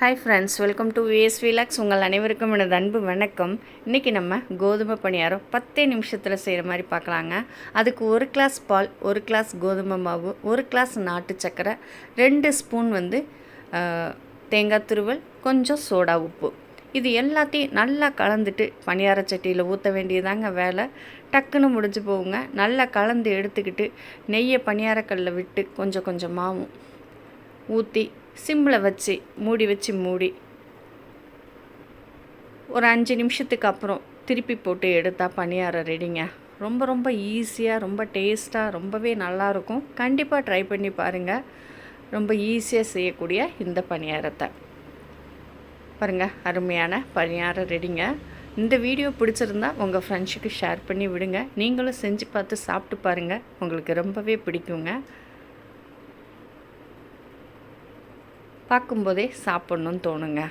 Hi friends welcome to VS vlogs உங்கள் அனைவருக்கும் எனது அன்பு வணக்கம். இன்றைக்கி நம்ம கோதுமை பணியாரம் பத்தே நிமிஷத்தில் செய்கிற மாதிரி பார்க்கலாங்க. அதுக்கு ஒரு கிளாஸ் பால் ஒரு கிளாஸ் கோதுமை மாவு ஒரு கிளாஸ் நாட்டு சக்கரை ரெண்டு ஸ்பூன் வந்து தேங்காய் துருவல் கொஞ்சம் சோடா உப்பு. இது எல்லாத்தையும் நல்லா கலந்துட்டு பணியார சட்டியில் ஊற்ற வேண்டியதாங்க வேலை. டக்குன்னு முடிஞ்சு போகுங்க. நல்லா கலந்து எடுத்துக்கிட்டு நெய்யை பணியாரக்கல்லில் விட்டு கொஞ்சம் கொஞ்சமாகவும் ஊற்றி சிம்மில் வச்சு மூடி வச்சு மூடி. ஒரு அஞ்சு நிமிஷத்துக்கு அப்புறம் திருப்பி போட்டு எடுத்தால் பணியாரம் ரெடிங்க ரொம்ப ரொம்ப ஈஸியாக ரொம்ப டேஸ்ட்டாக ரொம்பவே நல்லாயிருக்கும் கண்டிப்பாக ட்ரை பண்ணி பாருங்கள் ரொம்ப ஈஸியாக செய்யக்கூடிய இந்த பணியாரத்தை. பாருங்கள் அருமையான பணியாரம் ரெடிங்க இந்த வீடியோ பிடிச்சிருந்தா உங்கள் ஃப்ரெண்ட்ஸுக்கு ஷேர் பண்ணி விடுங்க. நீங்களும் செஞ்சு பார்த்து சாப்பிட்டு பாருங்கள் உங்களுக்கு ரொம்பவே பிடிக்குங்க. பார்க்கும்போதே சாப்பிட்ணுன்னு தோணுங்க.